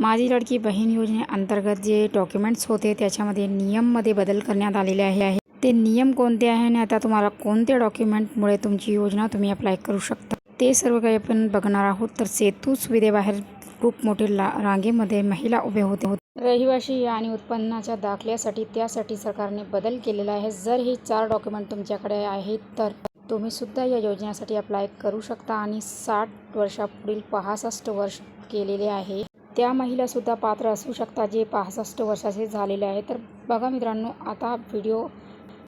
माझी लडकी बहीण योजनेअंतर्गत जे डॉक्युमेंट्स होते त्याच्यामध्ये नियममध्ये बदल करण्यात आलेले आहे ते नियम कोणते आहे आणि आता तुम्हाला कोणत्या डॉक्युमेंटमुळे तुमची योजना तुम्ही अप्लाय करू शकता? ते सर्व काही आपण बघणार आहोत. तर सेतू सुविधेबाहेर खूप मोठे ला रांगेमध्ये महिला उभे होते. होते रहिवाशी आणि उत्पन्नाच्या दाखल्यासाठी त्यासाठी सरकारने बदल केलेला आहे. जर हे चार डॉक्युमेंट तुमच्याकडे आहेत तर तुम्ही सुद्धा या योजनेसाठी अप्लाय करू शकता आणि साठ वर्षापुढील पासष्ट वर्ष केलेले आहे. त्या महिलासुद्धा पात्र असू शकतात जे पासष्ट वर्षाचे झालेले आहे तर बघा मित्रांनो आता व्हिडिओ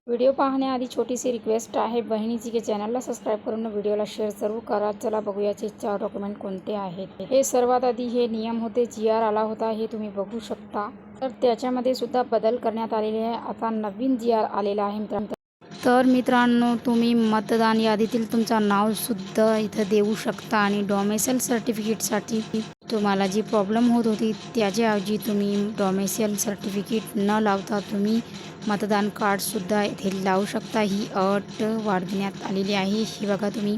व्हिडिओ पाहण्याआधी छोटीशी रिक्वेस्ट आहे. बहिणीची की चॅनलला सबस्क्राईब करून व्हिडिओला शेअर जरूर करा. चला बघूयाचे चार डॉक्युमेंट कोणते आहेत. हे सर्वात आधी हे नियम होते. जी आर आला होता हे तुम्ही बघू शकता. तर त्याच्यामध्ये सुद्धा बदल करण्यात आलेले आहे. आता नवीन जी आर आलेला आहे मित्रांनो. तर मित्रांनो तुम्ही मतदान यादीतील तुमचं नावसुद्धा इथं देऊ शकता आणि डॉमेसल सर्टिफिकेटसाठी तुम्हाला जी प्रॉब्लेम होत होती त्याच्याऐवजी तुम्ही डॉमेसियल सर्टिफिकेट न लावता तुम्ही मतदान कार्डसुद्धा इथे लावू शकता. ही अट वाढविण्यात आलेली आहे. ही बघा तुम्ही.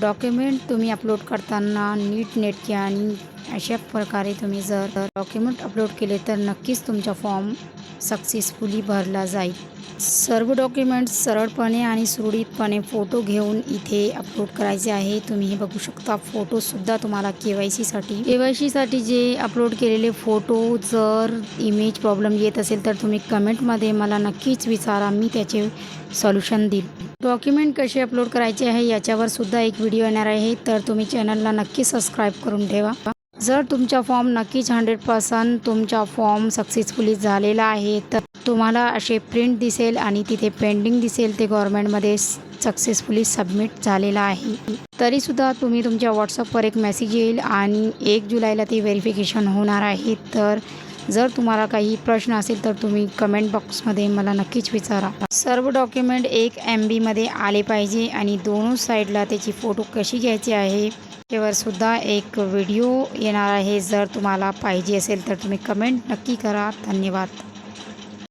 डॉक्युमेंट तुम्ही अपलोड करताना नीट नेटके आणि अशा प्रकारे तुम्ही जर डॉक्युमेंट अपलोड केले तर नक्कीच तुमचा फॉर्म सक्सेसफुली भरला जाईल. सर्व डॉक्युमेंट्स सरळपणे आणि सुरळीतपणे फोटो घेऊन इथे अपलोड करायचे आहे. तुम्ही हे बघू शकता. फोटोसुद्धा तुम्हाला के वाय सीसाठी के वाय सीसाठी जे अपलोड केलेले फोटो जर इमेज प्रॉब्लेम येत असेल तर तुम्ही कमेंटमध्ये मला नक्कीच विचारा. मी त्याचे सॉल्युशन देईल. डॉक्युमेंट कसे अपलोड करायचे आहे याच्यावर सुद्धा एक व्हिडिओ येणार आहे तर तुम्ही चॅनलला नक्की सबस्क्राईब करून ठेवा. जर तुमचा फॉर्म नक्कीच हंड्रेड पर्सेंट तुमचा फॉर्म सक्सेसफुली झालेला आहे तर तुम्हाला असे प्रिंट दिसेल आणि तिथे पेंडिंग दिसेल ते गव्हर्मेंटमध्ये सक्सेसफुली सबमिट झालेला आहे. तरीसुद्धा तुम्ही तुमच्या व्हॉट्सअपवर एक मेसेज येईल आणि एक जुलैला ते व्हेरिफिकेशन होणार आहे तर जर तुम्हाला काही प्रश्न असेल तर तुम्ही कमेंट बॉक्समध्ये मला नक्कीच विचारा. सर्व डॉक्युमेंट एक एम बीमध्ये आले पाहिजे आणि दोनों साईडला त्याची फोटो कशी घ्यायची आहे त्यावर सुद्धा एक व्हिडिओ येणार आहे. जर तुम्हाला पाहिजे असेल तर तुम्ही कमेंट नक्की करा. धन्यवाद.